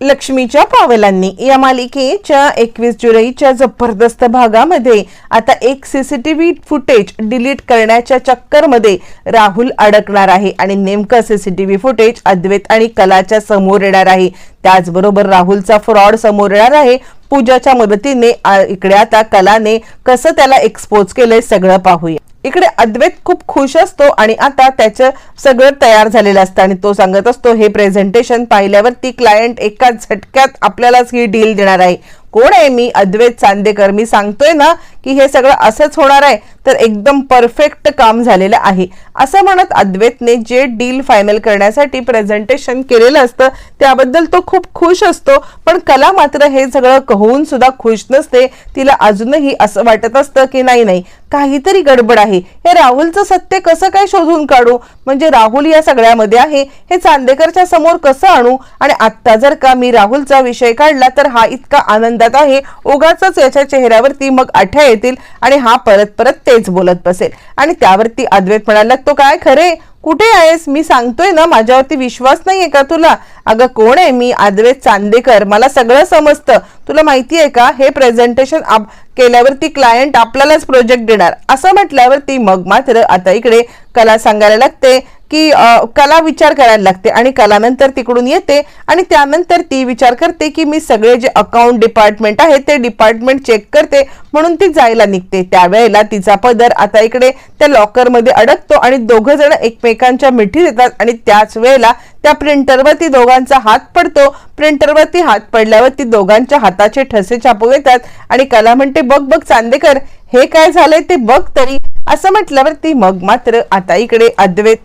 लक्ष्मीच्या पावलांनी या मालिकेच्या एकवीस जुलैच्या जबरदस्त भागामध्ये आता एक सीसीटीव्ही फुटेज डिलीट करण्याच्या चक्करमध्ये राहुल अडकणार आहे आणि नेमकं सीसीटीव्ही फुटेज अद्वैत आणि कलाच्या समोर येणार आहे. त्याचबरोबर राहुलचा फ्रॉड समोर येणार आहे. पूजाच्या मदतीने आ- इकडे आता कलाने कसं त्याला एक्सपोज केलंय सगळं पाहूया. इकडे अद्वैत खूप खुश असतो आणि आता त्याचं सगळं तयार झालेलं असतं आणि तो सांगत असतो हे प्रेझेंटेशन पाहिल्यावर ती क्लायंट एका झटक्यात आपल्यालाच ही डील देणार आहे. कोण आहे मी? अद्वैत चांदेकर. मी सांगतोय ना की हे सगळं असंच होणार आहे तर एकदम परफेक्ट काम झालेलं आहे. असं म्हणत अद्वैतने जे डील फायनल करण्यासाठी प्रेझेंटेशन केलेलं असतं त्याबद्दल तो खूप खुश असतो पण कला मात्र हे सगळं कहून सुद्धा खुश नसते. तिला अजूनही असं वाटत असतं की नाही नाही काहीतरी गडबड आहे. हे राहुलचं सत्य कसं काय शोधून काढू? म्हणजे राहुल या सगळ्यामध्ये आहे हे चांदेकरच्या समोर कसं आणू? आणि आत्ता जर का मी राहुलचा विषय काढला तर हा इतका आनंद आनंदात आहे उगाच याच्या चेहऱ्यावरती मग आठ्या येतील आणि हा परत परत तेच बोलत बसेल. आणि त्यावरती अद्वैत म्हणायला लागतो काय खरे? कुठे आहेस? मी सांगतोय ना माझ्यावरती विश्वास नाहीये का तुला? अगं कोण आहे मी? आदवेत चांदेकर मला सगळं समजतं. तुला माहिती आहे का? हे प्रेझेंटेशन केल्यावरती क्लायंट आपल्यालाच प्रोजेक्ट देणार. असं म्हटल्यावरती मग मात्र आता इकडे कला सांगायला लागते. की कला विचार करायला लागते आणि कलानंतर तिकडून येते आणि त्यानंतर ती विचार करते की मी सगळे जे अकाउंट डिपार्टमेंट आहे ते डिपार्टमेंट चेक करते म्हणून ती जायला निघते. त्यावेळेला तिचा पदर आता इकडे त्या लॉकरमध्ये अडकतो आणि दोघं जण एकमेकांच्या मिठी देतात आणि त्याच वेळेला त्या प्रिंटरवरती दोघांचा हात पडतो. प्रिंटरवरती हात पडल्यावर ती दोघांच्या हाताचे ठसे छापू येतात आणि कला म्हणते बघ बघ चांदेकर हे काय झालंय ते बघ तरी. असं म्हटल्यावर ती मग मात्र आता इकडे अद्वैत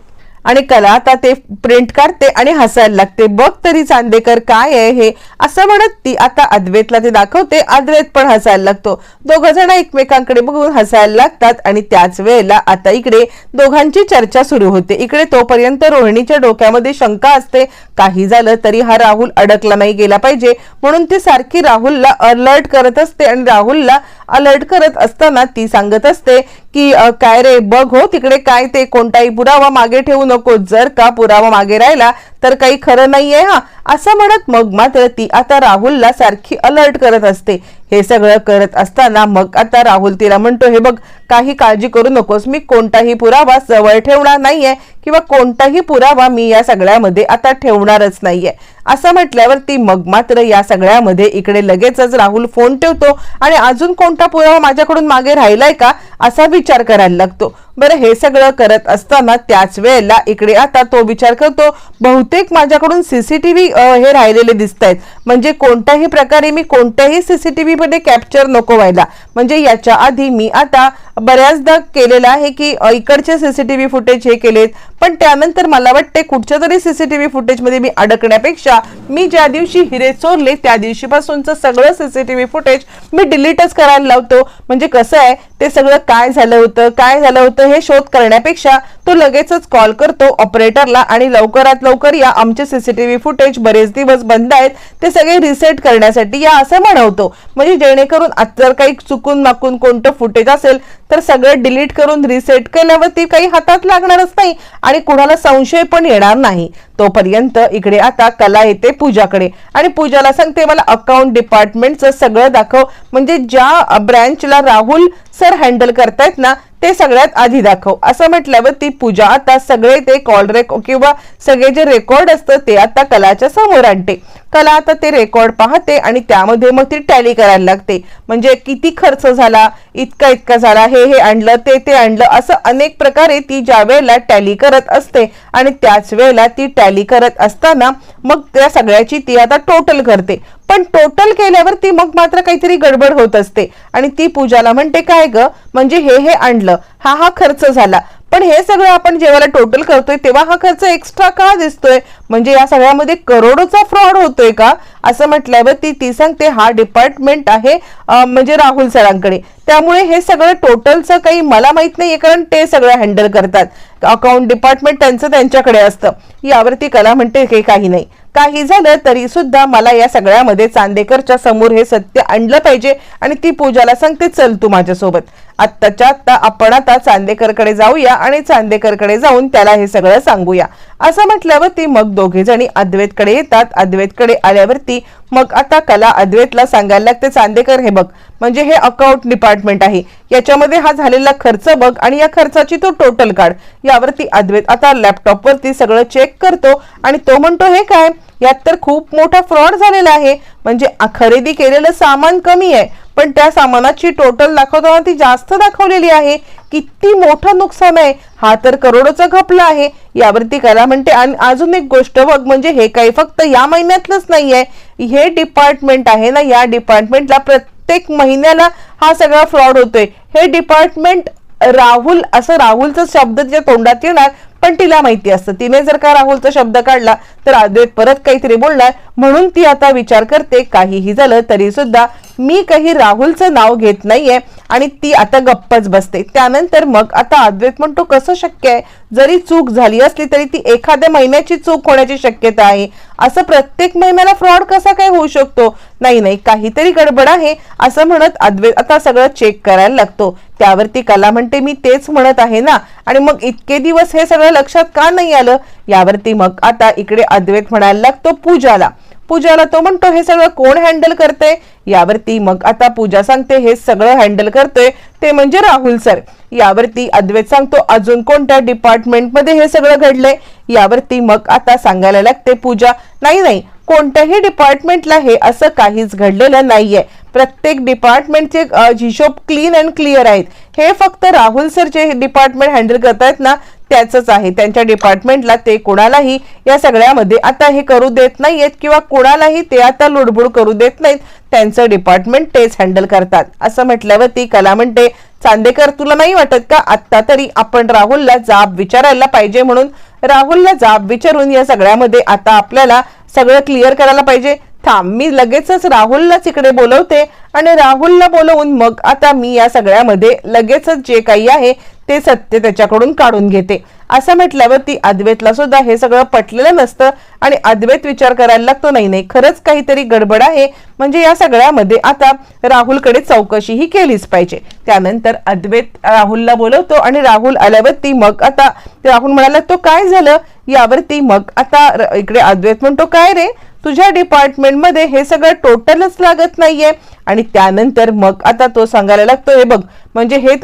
आणि कला आता ते प्रिंट काढते आणि हसायला लागते बघ तरी चांदेकर काय आहे हे. असं म्हणत ती आता अद्वैतला ते दाखवते अद्वैत पण हसायला लागतो. दोघ जण एकमेकांकडे बघून हसायला लागतात आणि त्याच वेळेला आता इकडे दोघांची चर्चा सुरू होते. इकडे तोपर्यंत रोहिणीच्या डोक्यामध्ये शंका असते काही झालं तरी हा राहुल अडकला नाही गेला पाहिजे. म्हणून ती सारखी राहुलला अलर्ट करत असते आणि राहुलला अलर्ट करत असताना ती सांगत असते की काय रे? बघ हो तिकडे काय ते कोणताही पुरावा मागे ठेवू नको जर का पुरावा मागे राहिला तर काही खरं नाहीये हा. असं म्हणत मग मात्र ती आता राहुलला सारखी अलर्ट करत असते. हे सगळं करत असताना मग आता राहुल तिला म्हणतो हे बघ काही काळजी करू नकोस. मी कोणताही पुरावा जवळ ठेवणार नाहीये किंवा कोणताही पुरावा मी या सगळ्यामध्ये आता ठेवणारच नाहीये. असं म्हटल्यावर ती मग मात्र या सगळ्यामध्ये इकडे लगेचच राहुल फोन ठेवतो आणि अजून कोणता पुरावा माझ्याकडून मागे राहिलाय का असा विचार करायला लागतो. बरं हे सगळं करत असताना त्याच वेळेला इकडे आता तो विचार करतो बहुतेक माझ्याकडून सीसीटीव्ही हे राहिलेले दिसत आहेत म्हणजे कोणत्याही प्रकारे मी कोणत्याही सीसीटीव्ही मध्ये कॅप्चर नको व्हायला. म्हणजे याच्या आधी मी आता बऱ्याचदा केलेलं आहे की इकडचे सीसीटीव्ही फुटेज हे केलेत. पण त्यानंतर मला वाटते कुठच्या तरी सीसीटीव्ही फुटेजमध्ये मी अडकण्यापेक्षा मी ज्या दिवशी हिरे चोरले त्या दिवशीपासूनचं सगळं सीसीटीव्ही फुटेज मी डिलीटच करायला लावतो. म्हणजे कसं आहे ते सगळं काय झालं होतं काय झालं होतं हे शोध करण्यापेक्षा तो लगेचच कॉल करतो ऑपरेटरला आणि लवकरात लवकर या आमचे सीसीटीव्ही फुटेज बरेच दिवस बंद आहेत ते सगळे रिसेट करण्यासाठी या असं म्हणवतो. म्हणजे जेणेकरून आता जर काही चुकून माकून कोणतं फुटेज असेल तर सगळं डिलीट करून रिसेट केल्यावर ती काही हातात लागणारच नाही आणि कुणाला संशय पण येणार नाही. तोपर्यंत इकडे आता कला येते पूजाकडे. आणि पूजाला सांगते मला अकाउंट डिपार्टमेंटचं सगळं दाखव. म्हणजे ज्या ब्रँचला राहुल सर हँडल करतायत ना ते सगळ्यात आधी दाखव. असं म्हटल्यावर ती पूजा आता सगळे ते कॉल रेक किंवा सगळे जे रेकॉर्ड असतं ते आता कलाच्या समोर आणते. कला आता ते रेकॉर्ड पाहते आणि त्यामध्ये मग ती टॅली करायला लागते. म्हणजे किती खर्च झाला इतका इतका झाला हे हे आणलं ते ते आणलं असं अनेक प्रकारे ती ज्या वेळेला टॅली करत असते आणि त्याच वेळेला ती टॅली करत असताना मग त्या सगळ्याची ती आता टोटल करते. पण टोटल केल्यावर ती मग मात्र काहीतरी गडबड होत असते. आणि ती पूजाला म्हणते काय ग? म्हणजे हे हे आणलं. हा हा खर्च झाला. पण हे सगळं आपण जेव्हा टोटल करतोय तेव्हा हा खर्च एक्स्ट्रा का दिसतोय? म्हणजे या सगळ्यामध्ये करोडोचा फ्रॉड होतोय का? असं म्हटल्यावर ती ती सांगते हा डिपार्टमेंट आहे म्हणजे राहुल सरांकडे. त्यामुळे हे सगळं टोटलचं काही मला माहीत नाहीये कारण ते सगळं हँडल करतात. अकाउंट डिपार्टमेंट त्यांचं त्यांच्याकडे असतं. यावरती कला म्हणते हे काही नाही. काही झालं तरी सुद्धा मला या सगळ्यामध्ये चांदेकरच्या समोर हे सत्य आणलं पाहिजे आणि ती पूजाला सांगते चल तू माझ्यासोबत. आत्ताच्या आत्ता आपण आता चांदेकरकडे जाऊया आणि चांदेकरकडे जाऊन त्याला हे सगळं सांगूया. असं म्हटल्यावरती मग दोघे जणी अद्वैतकडे येतात. अद्वैतकडे आल्यावरती मग आता कला अद्वैतला सांगायला लागते चांदेकर हे बघ म्हणजे हे अकाउंट डिपार्टमेंट आहे. याच्यामध्ये हा झालेला खर्च बघ आणि या खर्चाची तो टोटल काढ. यावरती अद्वैत आता लॅपटॉपवरती सगळं चेक करतो आणि तो म्हणतो हे काय? यात तर खूप मोठा फ्रॉड झालेला आहे. म्हणजे खरेदी केलेलं सामान कमी आहे. पण त्या सामानाची टोटल दाखवताना ती जास्त दाखवलेली आहे. किती मोठं नुकसान आहे हा तर करोडोचा घपला आहे. यावरती करा म्हणते आणि अजून एक गोष्ट बघ म्हणजे हे काही फक्त या महिन्यातलंच नाही आहे हे डिपार्टमेंट आहे ना या डिपार्टमेंटला प्रत्येक महिन्याला हा सगळा फ्रॉड होतोय. हे डिपार्टमेंट राहुल असं राहुलचा शब्द तिच्या तोंडात येणार पण तिला माहिती असतं. तिने जर का राहुलचा शब्द काढला तर अद्वैत परत काहीतरी बोलणार. म्हणून ती आता विचार करते काहीही झालं तरी सुद्धा मी काही राहुलचं नाव घेत नाहीये आणि ती आता गप्पच बसते. त्यानंतर मग आता अद्वैत म्हणतो कसं शक्य आहे? जरी चूक झाली असली तरी ती एखाद्या महिन्याची चूक होण्याची शक्यता आहे. असं प्रत्येक महिन्याला फ्रॉड कसा काय होऊ शकतो? नाही नाही काहीतरी गडबड आहे असं म्हणत अद्वैत आता सगळं चेक करायला लागतो. त्यावरती कला म्हणते मी तेच म्हणत आहे ना. आणि मग इतके दिवस हे सगळं लक्षात का नाही आलं? यावरती मग आता इकडे अद्वैत म्हणायला लागतो पूजाला. पूजाला तो म्हणतो हे सगळं कोण हँडल करते यावरती मग आता पूजा सांगते हे सगळं हँडल करतोय ते म्हणजे राहुल सर यावरती अद्वैत सांगतो अजून कोणत्या डिपार्टमेंटमध्ये हे सगळं घडलंय? यावरती मग आता सांगायला लागते पूजा नाही नाही कोणत्याही डिपार्टमेंटला हे असं काहीच घडलेलं नाहीये. प्रत्येक डिपार्टमेंटचे हिशोब क्लीन अँड क्लिअर आहेत. हे फक्त राहुल सर जे डिपार्टमेंट हँडल करतायत ना त्याचंच आहे. त्यांच्या डिपार्टमेंटला ते कोणालाही या सगळ्यामध्ये आता हे करू देत नाहीयेत किंवा कोणालाही ते आता लुडबुड करू देत नाहीत. त्यांचं डिपार्टमेंट तेच हँडल करतात. असं म्हटल्यावर ती कला म्हणते चांदेकर तुला नाही वाटत का आत्ता तरी आपण राहुलला जाब विचारायला पाहिजे म्हणून? राहुलला जाब विचारून या सगळ्यामध्ये आता आपल्याला सगळं क्लिअर करायला पाहिजे. थांब मी लगेचच राहुललाच इकडे बोलवते आणि राहुलला बोलवून मग आता मी या सगळ्यामध्ये लगेचच जे काही आहे ते सत्य त्याच्याकडून काढून घेते. असं म्हटल्यावर ती अद्वैतला सुद्धा हे सगळं पटलेलं नसतं आणि अद्वैत विचार करायला लागतो नाही नाही खरंच काहीतरी गडबड आहे. म्हणजे या सगळ्यामध्ये आता राहुलकडे चौकशी ही केलीच पाहिजे. त्यानंतर अद्वैत राहुलला बोलवतो आणि राहुल आल्यावर ती मग आता राहुल म्हणाला तो काय झालं? यावरती मग आता इकडे अद्वैत म्हणतो काय रे? तुझ्या डिपार्टमेंटमध्ये हे सगळं टोटलच लागत नाहीये. आणि त्यानंतर मग आता तो सांगायला लागतो हे बघ म्हणजे हे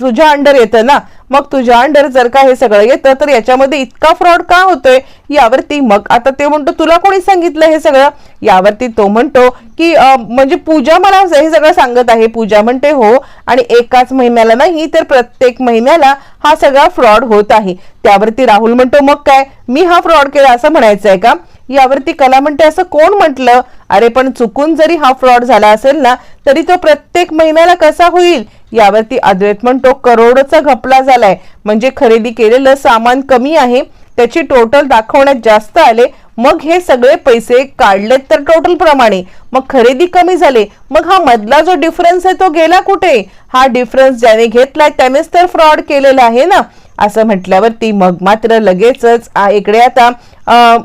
तुझ्या अंडर येतं ना? मग तुझ्या अंडर जर का हे सगळं येतं तर याच्यामध्ये इतका फ्रॉड का होतोय? यावरती मग आता ते म्हणतो तुला कोणी सांगितलं हे सगळं? यावरती तो म्हणतो की म्हणजे पूजा मला हे सगळं सांगत आहे. पूजा म्हणते हो आणि एकाच महिन्याला नाही तर प्रत्येक महिन्याला हा सगळा फ्रॉड होत आहे. त्यावरती राहुल म्हणतो मग काय? मी हा फ्रॉड केला असं म्हणायचं आहे का? यावरती कला म्हणते असं कोण म्हटलं? अरे पण चुकून जरी हा फ्रॉड झाला असेल ना तरी तो प्रत्येक महिन्याला कसा होईल? यावरती अद्वैत म्हणतो करोडचा घपला झालाय. म्हणजे खरेदी केलेलं सामान कमी आहे त्याची टोटल दाखवण्यात जास्त आले मग हे सगळे पैसे काढलेत तर टोटल प्रमाणे. मग खरेदी कमी झाले मग हा मधला जो डिफरन्स आहे तो गेला कुठे? हा डिफरन्स ज्याने घेतलाय त्यानेच तर फ्रॉड केलेला आहे ना. असं म्हटल्यावरती मग मात्र लगेचच इकडे आता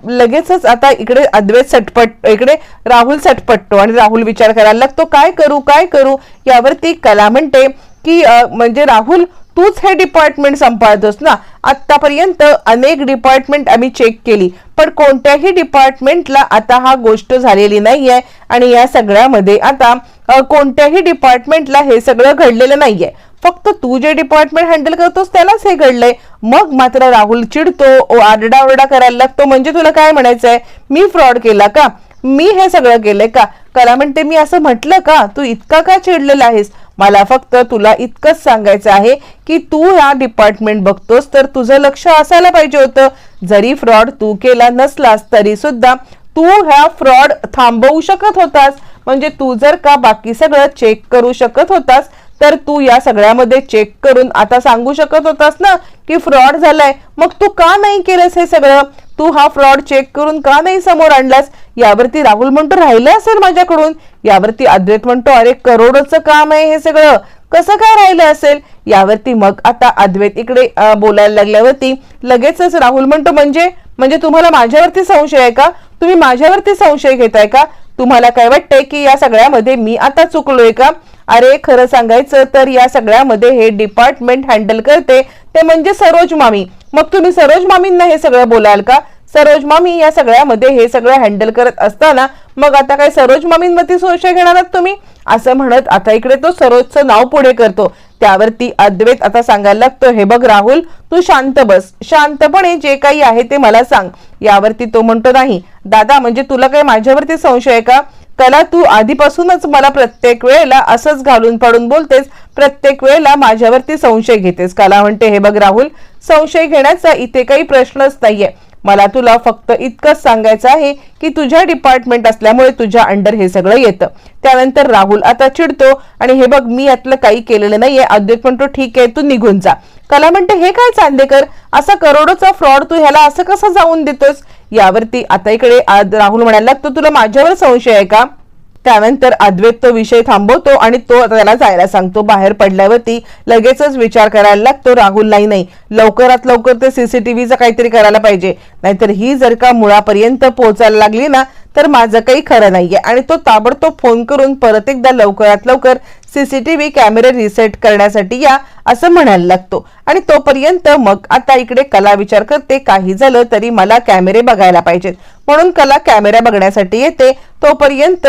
लगेचच आता इकडे अद्वैत सटपट इकडे राहुल सटपटतो आणि राहुल विचार करायला लागतो काय करू काय करू? यावरती कला म्हणते की म्हणजे राहुल तूच हे डिपार्टमेंट सांभाळतोस ना? आतापर्यंत अनेक डिपार्टमेंट आम्ही चेक केली पण कोणत्याही डिपार्टमेंटला आता हा गोष्ट झालेली नाही आहे आणि या सगळ्यामध्ये आता कोणत्याही डिपार्टमेंटला हे सगळं घडलेलं नाही आहे फक्त तू जे डिपार्टमेंट हँडल करतोस त्यालाच हे घडलंय. मग मात्र राहुल चिडतो आरडाओरडा करायला लागतो. म्हणजे तुला काय म्हणायचंय? मी फ्रॉड केला का? मी हे सगळं केलंय का? कला म्हणते मी असं म्हटलं का? तू इतका का चिडलेला आहेस? मला फक्त तुला इतकंच सांगायचं आहे की तू ह्या डिपार्टमेंट बघतोस तर तुझं लक्ष असायला पाहिजे होतं. जरी फ्रॉड तू केला नसलास तरी सुद्धा तू ह्या फ्रॉड थांबवू शकत होतास. म्हणजे तू जर का बाकी सगळं चेक करू शकत होतास तर तू या सगळ्यामध्ये चेक करून आता सांगू शकत होतास ना की फ्रॉड झालाय. मग तू का नाही केलंस हे सगळं? तू हा फ्रॉड चेक करून का नाही समोर आणलास? यावरती राहुल म्हणतो राहिलं असेल माझ्याकडून. यावरती अद्वैत म्हणतो अरे करोडचं काम आहे हे सगळं. कसं काय राहिलं असेल? यावरती मग आता अद्वैत इकडे बोलायला लागल्यावरती लगेचच राहुल म्हणतो म्हणजे? म्हणजे तुम्हाला माझ्यावरती संशय आहे का? तुम्ही माझ्यावरती संशय घेताय का? तुम्हाला काय वाटतंय की या सगळ्यामध्ये मी आता चुकलोय का? अरे खरं सांगायचं तर या सगळ्यामध्ये हे डिपार्टमेंट हँडल करते ते म्हणजे सरोज मामी. मग तुम्ही सरोज मामींना हे सगळं बोलाल का? सरोज मामी या सगळ्यामध्ये हे सगळं हँडल करत असताना मग आता काय सरोज मामींवरती संशय घेणार आहात तुम्ही? असं म्हणत आता इकडे तो सरोजचं नाव पुढे करतो. त्यावरती अद्वैत आता सांगायला लागतो हे बघ राहुल तू शांत बस. शांतपणे जे काही आहे ते मला सांग. यावरती तो म्हणतो नाही दादा म्हणजे तुला काही माझ्यावरती संशय आहे का? कला तू आधीपासूनच मला प्रत्येक वेळेला असंच घालून पाडून बोलतेस प्रत्येक वेळेला माझ्यावरती संशय घेतेस. कला म्हणते हे बघ राहुल संशय घेण्याचा इथे काही प्रश्नच नाहीये. मला तुला फक्त इतकंच सांगायचं आहे की तुझ्या डिपार्टमेंट असल्यामुळे तुझ्या अंडर हे सगळं येतं. त्यानंतर राहुल आता चिडतो आणि हे बघ मी यातलं काही केलेलं नाहीये. अद्वैत म्हणतो ठीक आहे तू निघून जा. कला म्हणते हे काय चांदेकर? असा करोडोचा फ्रॉड तू ह्याला असं कसं जाऊन देतोस? यावरती आता इकडे राहुल म्हणायला लागतो तुला माझ्यावर संशय आहे का? त्यानंतर अद्वैत तो विषय थांबवतो आणि तो त्याला जायला सांगतो. बाहेर पडल्यावरती लगेचच विचार करायला लागतो. राहुललाही नाही. लवकरात लवकर ते सीसीटीव्हीचं काहीतरी करायला पाहिजे. नाहीतर ही जर का मुळापर्यंत पोहोचायला लागली ना तर माझं काही खरं नाहीये. आणि तो ताबडतोब फोन करून परत एकदा लवकरात लवकर सीसीटीव्ही कॅमेरे रिसेट करण्यासाठी या असं म्हणायला लागतो. आणि तोपर्यंत मग आता इकडे कला विचार करते. काही झालं तरी मला कॅमेरे बघायला पाहिजेत. म्हणून कला कॅमेरा बघण्यासाठी येते. तोपर्यंत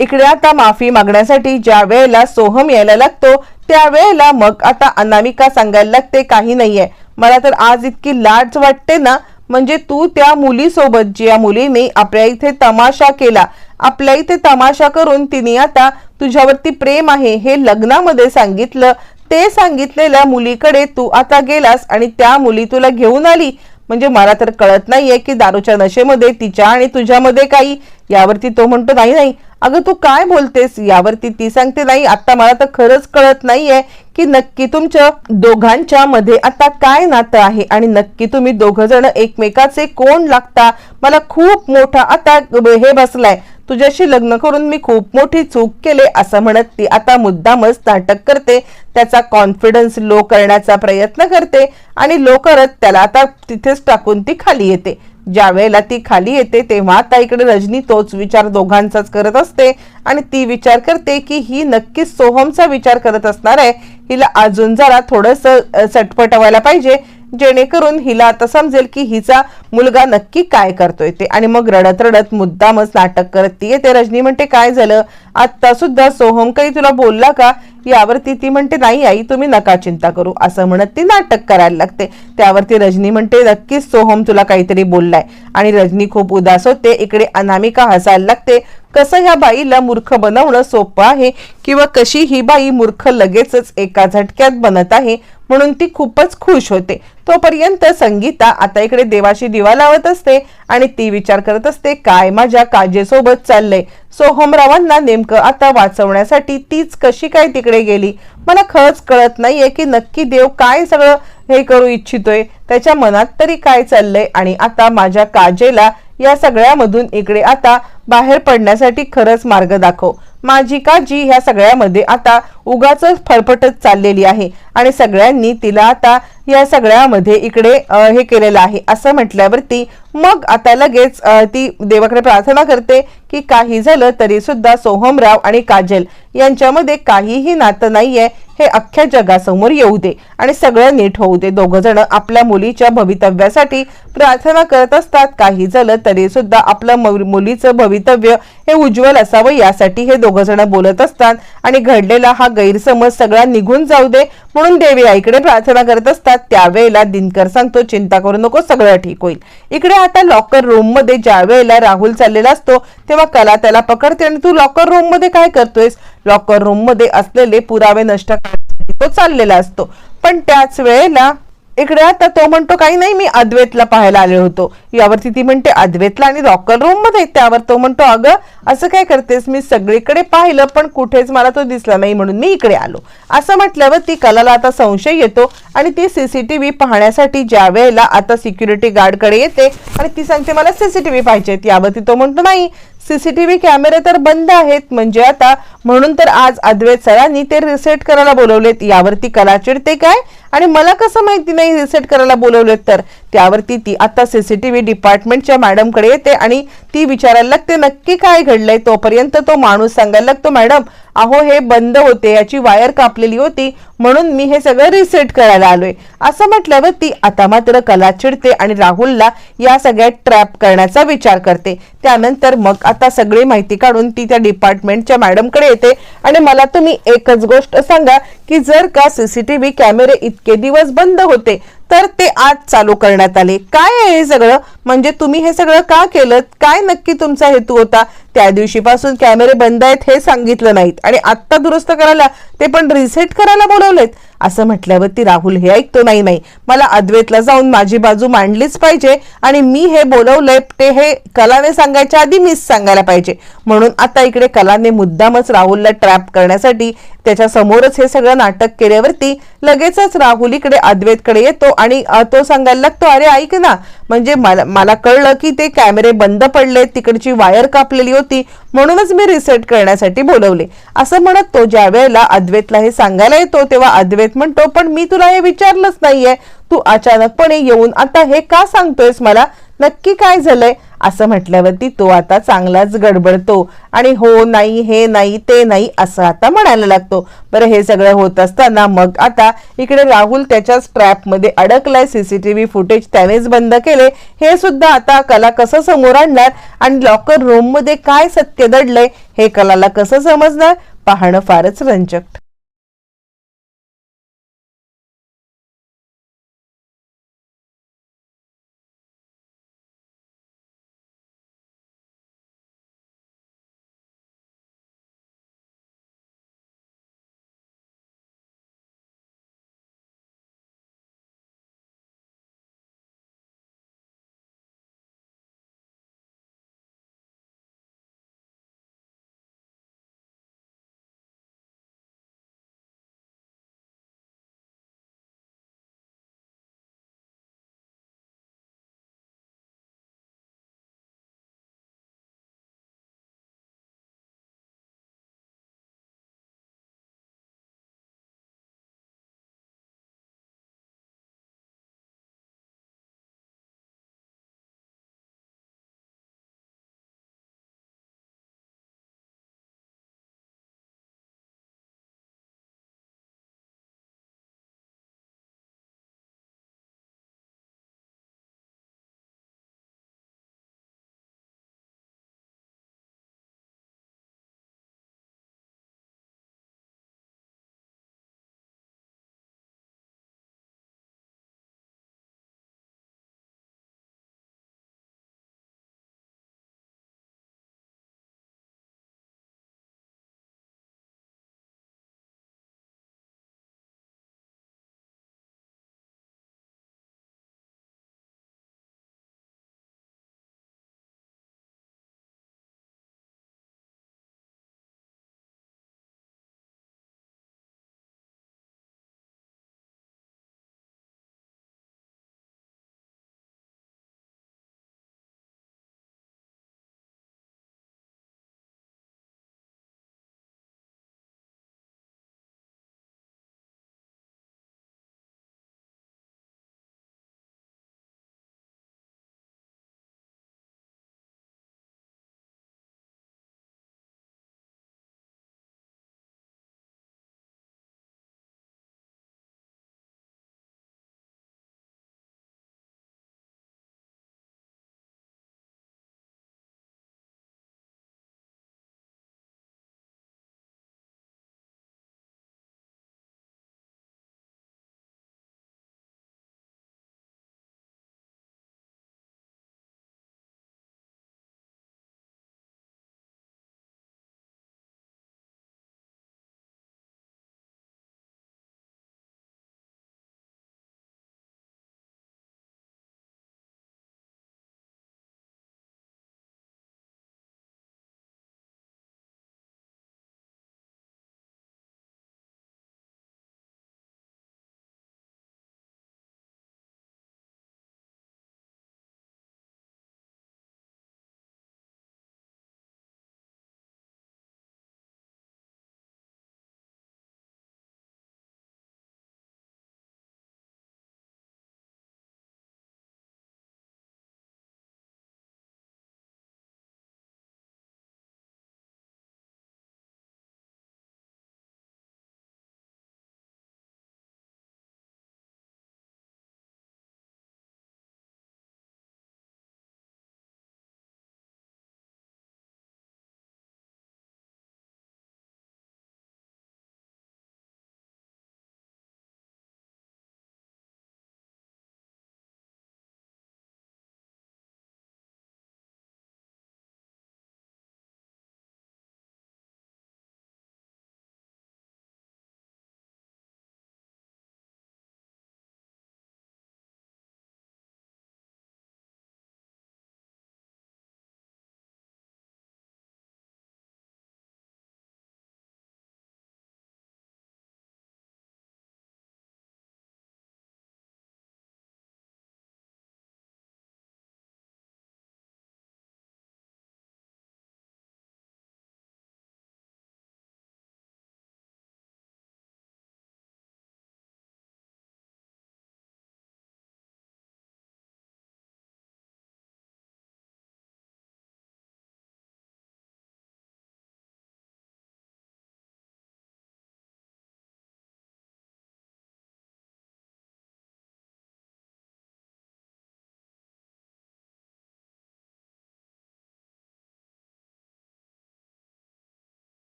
इकडे आता माफी मागण्यासाठी ज्या वेळेला सोहम यायला लागतो त्यावेळेला मग आता अनामिका सांगायला लागते काही नाहीये. मला तर आज इतकी लाज वाटते ना. म्हणजे तू त्या मुलीसोबत ज्या मुलीने आपल्या इथे तमाशा केला आपल्या इथे तमाशा करून तिने आता तुझ्यावरती प्रेम आहे हे लग्नामध्ये सांगितलं. ते सांगितलेल्या मुलीकडे तू आता गेलास आणि त्या मुली तुला घेऊन आली. म्हणजे मला तर कळत नाहीये की दारूच्या नशेमध्ये तिच्या आणि तुझ्यामध्ये काही. यावरती तो म्हणतो नाही नाही. अगं तू काय बोलतेस? यावरती ती सांगते नाही आता मला तर खरंच कळत नाहीये की नक्की तुमच्या दोघांच्या मध्ये आता काय नातं आहे आणि नक्की तुम्ही दोघ जण एकमेकाचे कोण लागता? मला खूप मोठा आता हे बसलाय. तुझ्याशी लग्न करून मी खूप मोठी चूक केले असं म्हणत ती आता मुद्दामच नाटक करते. त्याचा कॉन्फिडन्स लो करण्याचा प्रयत्न करते आणि लो करत त्याला आता तिथेच टाकून ती खाली येते. ज्या वेळेला ती खाली येते तेव्हा आता इकडे रजनी तोच विचार दोघांचाच करत असते. आणि ती विचार करते की ही नक्कीच सोहमचा विचार करत असणार आहे. हिला अजून जरा थोडस सटपटवायला पाहिजे. जेणेकरून हिला आता समजेल की हिचा मुलगा नक्की काय करतोय ते. आणि मग रडत रडत मुद्दामच नाटक करत ती येते. रजनी म्हणते काय झालं? आत्ता सुद्धा सोहम काही तुला बोलला का? यावरती ती म्हणते नाही आई तुम्ही नका चिंता करू. असं म्हणत ती नाटक करायला लागते. त्यावरती रजनी म्हणते नक्कीच सोहम तुला काहीतरी बोललाय. आणि रजनी खूप उदास होते. इकडे अनामिका हसायला लागते. कसं ह्या बाईला मूर्ख बनवणं सोपं आहे? किंवा कशी ही बाई मूर्ख लगेचच एका झटक्यात बनत आहे? म्हणून ती खूपच खुश होते. तोपर्यंत संगीता आता इकडे देवाशी दिवा लावत असते आणि ती विचार करत असते काय माझ्या काजेसोबत चाललंय? सोहमरावांना नेमकं आता वाचवण्यासाठी तीच कशी काय तिकडे गेली? मला खरंच कळत नाहीये की नक्की देव काय सगळं हे करू इच्छितोय. त्याच्या मनात तरी काय चाललंय आणि आता माझ्या काजेला या सगळ्यामधून इकडे आता बाहेर पडण्यासाठी खरंच मार्ग दाखव. माझी काजी ह्या सगळ्यामध्ये आता उगाच फरफटत चाललेली आहे. आणि सगळ्यांनी तिला आता या सगळ्यामध्ये इकडे हे केलेलं आहे. असं म्हटल्यावरती मग आता लगेच ती देवाकडे प्रार्थना करते की काही झालं तरी सुद्धा सोहमराव आणि काजल यांच्यामध्ये काहीही नातं नाहीये. हे अख्ख्या जगासमोर येऊ दे. आणि सगळं नीट होऊ दे. दोघ जण आपल्या मुलीच्या भवितव्यासाठी प्रार्थना करत असतात. काही झालं तरी सुद्धा आपलं मुलीचं भवितव्य हे उज्ज्वल असावं यासाठी हे दोघ जण बोलत असतात. आणि घडलेला हा गैरसमज सगळा निघून जाऊ दे म्हणून देवी आईकडे प्रार्थना करत असतात. त्यावेळेला दिनकर सांगतो चिंता करू नको सगळं ठीक होईल. इकडे आता लॉकर रूममध्ये ज्या वेळेला राहुल चाललेला असतो तेव्हा कला त्याला पकडते आणि तू लॉकर रूममध्ये काय करतोयस? लॉकर रूममध्ये असलेले पुरावे नष्ट करण्यासाठी तो चाललेला असतो. पण त्याच वेळेला इकडे आता तो म्हणतो काही नाही मी अद्वैतला पाहायला आले होतो. यावरती ती म्हणते अद्वैतला आणि रॉकर रूममध्ये? त्यावर तो म्हणतो अगं असं काय करतेस? मी सगळीकडे पाहिलं पण कुठेच मला तो दिसला नाही म्हणून मी इकडे आलो. असं म्हटल्यावर ती कलाला आता संशय येतो आणि ती सीसीटीव्ही पाहण्यासाठी ज्या वेळेला आता सिक्युरिटी गार्डकडे येते आणि ती सांगते मला सीसीटीव्ही पाहिजेत यावरती तो म्हणतो नाही सीसीटीव्ही कॅमेरे तर बंद आहेत. म्हणजे आता म्हणून तर आज अद्वैत सरांनी ते रिसेट करायला बोलवलेत. यावरती कला चिडते काय? आणि मला कसं माहिती नाही रिसेट करायला बोलवलं तर? त्यावरती ती आता सीसीटीव्ही डिपार्टमेंटच्या मॅडमकडे येते आणि ती विचारायला लागते नक्की काय घडलंय तोपर्यंत तो माणूस सांगायला लागतो मॅडम अहो हे बंद होते याची वायर कापलेली होती म्हणून मी हे सगळं रिसेट करायला आलोय. असं म्हटल्यावर ती आता मात्र कला चिडते आणि राहुलला या सगळ्यात ट्रॅप करण्याचा विचार करते. त्यानंतर मग आता सगळी माहिती काढून ती त्या डिपार्टमेंटच्या मॅडमकडे येते. आणि मला तुम्ही एकच गोष्ट सांगा की जर का सीसीटीव्ही कॅमेरे इतके दिवस बंद होते तर ते आज चालू करण्यात आले. काय आहे हे सगळं? म्हणजे तुम्ही हे सगळं का केलं? काय नक्की तुमचा हेतू होता? त्या दिवशीपासून कॅमेरे बंद आहेत हे सांगितलं नाहीत. आणि आत्ता दुरुस्त करायला ते पण रिसेट करायला बोलवलेत. असं म्हटल्यावरती राहुल हे ऐकतो नाही नाही. मला अद्वैतला जाऊन माझी बाजू मांडलीच पाहिजे आणि मी हे बोलवलंय ते हे कलाने सांगायच्या आधी मीच सांगायला पाहिजे. म्हणून आता इकडे कलाने मुद्दामच राहुलला ट्रॅप करण्यासाठी त्याच्या समोरच हे सगळं नाटक केल्यावरती लगेचच राहुल इकडे अद्वैतकडे येतो आणि तो सांगायला लागतो अरे ऐक ना. म्हणजे मला मला कळलं की ते कॅमेरे बंद पडले तिकडची वायर कापलेली होती. म्हणूनच मी रिसेट करण्यासाठी बोलवले. असं म्हणत तो ज्या वेळेला अद्वैतला हे सांगायला येतो तेव्हा अद्वैत म्हणतो पण मी तुला हे विचारलंच नाहीये. तू अचानकपणे येऊन आता हे का सांगतोयस मला? नक्की काय झालंय? असं म्हटल्यावरती तो आता चांगलाच गडबडतो. आणि हो नाही हे नाही ते नाही असं आता म्हणायला लागतो. बरं हे सगळं होत असताना मग आता इकडे राहुल त्याच्याच ट्रॅपमध्ये अडकलाय. सीसीटीव्ही फुटेज त्यानेच बंद केले. हे सुद्धा आता कला कसं समोर आणणार? आणि लॉकर रूममध्ये काय सत्य दडलंय हे कलाला कसं समजणार? पाहणं फारच रंजक.